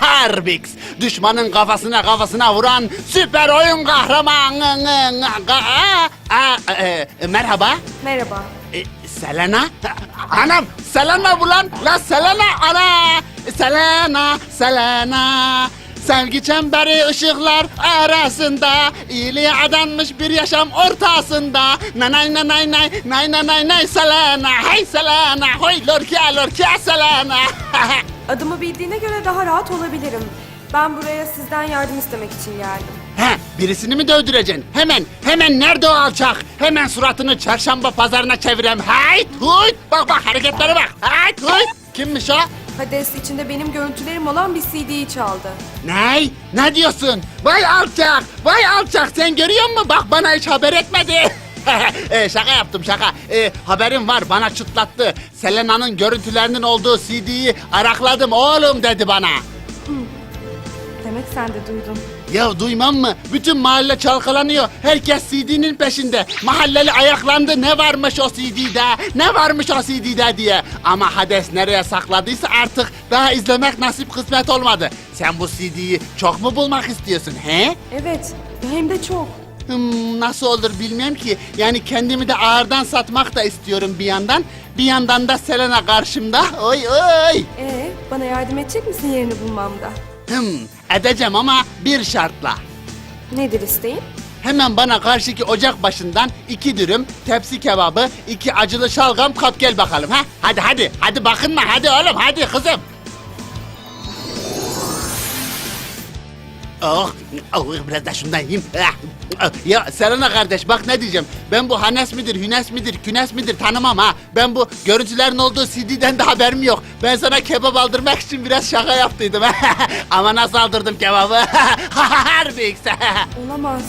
Harbix. Düşmanın kafasına kafasına vuran süper oyun kahramanı. Aa, e, e, merhaba. Merhaba. E, Selena? Anam Selena bu lan. La Selena ana. Selena, Selena. Sevgi çemberi ışıklar arasında iyiliğe adanmış bir yaşam ortasında Nanay nanay nay nay nanay nay Selena Hey Selena Hoy lorkia lorkia Selena Adımı bildiğine göre daha rahat olabilirim. Ben buraya sizden yardım istemek için geldim. He, birisini mi dövdüreceksin? Hemen, hemen nerede o alçak? Hemen suratını çarşamba pazarına çevirem. Hayt, huyt. Bak bak hareketlere bak. Hayt, huyt. Kimmiş o? Hades içinde benim görüntülerim olan bir CD'yi çaldı. Ney? Ne diyorsun? Vay alçak, vay alçak. Sen görüyor musun? Bak bana hiç haber etmedi. e, şaka yaptım şaka. E, haberim var bana çıtlattı. Selena'nın görüntülerinin olduğu CD'yi arakladım oğlum dedi bana. Demek sen de duydun. Ya duymam mı? Bütün mahalle çalkalanıyor. Herkes CD'nin peşinde. Mahalleli ayaklandı. Ne varmış o CD'de? Ne varmış o CD'de diye. Ama Hades nereye sakladıysa artık daha izlemek nasip kısmet olmadı. Sen bu CD'yi çok mu bulmak istiyorsun he? Evet, hem de çok. Hmm, nasıl olur bilmem ki. Yani kendimi de ağırdan satmak da istiyorum bir yandan. Bir yandan da Selena karşımda. Oy oy. Ee, bana yardım edecek misin yerini bulmamda? Hmm, edeceğim ama bir şartla. Nedir isteğin? Hemen bana karşıki ocak başından iki dürüm, tepsi kebabı, iki acılı şalgam kap gel bakalım ha. Hadi hadi, hadi bakınma hadi oğlum hadi kızım. Oh, oh biraz da şundan yiyeyim. Ah, ah. Ya Selena kardeş bak ne diyeceğim. Ben bu Hanes midir, Hünes midir, Künes midir tanımam ha. Ben bu görüntülerin olduğu CD'den de haberim yok. Ben sana kebap aldırmak için biraz şaka yaptıydım. Ama nasıl aldırdım kebabı? Harbi Olamaz.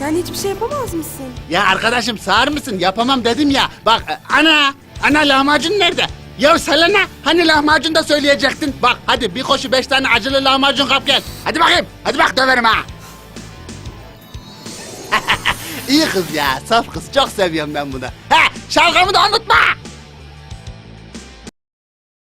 Yani hiçbir şey yapamaz mısın? Ya arkadaşım sağır mısın? Yapamam dedim ya. Bak ana, ana lahmacun nerede? Ya Selena hani lahmacun da söyleyecektin. Bak hadi bir koşu beş tane acılı lahmacun kap gel. Hadi bakayım. Hadi bak döverim ha. İyi kız ya. Saf kız. Çok seviyorum ben bunu. Ha şalgamı da unutma.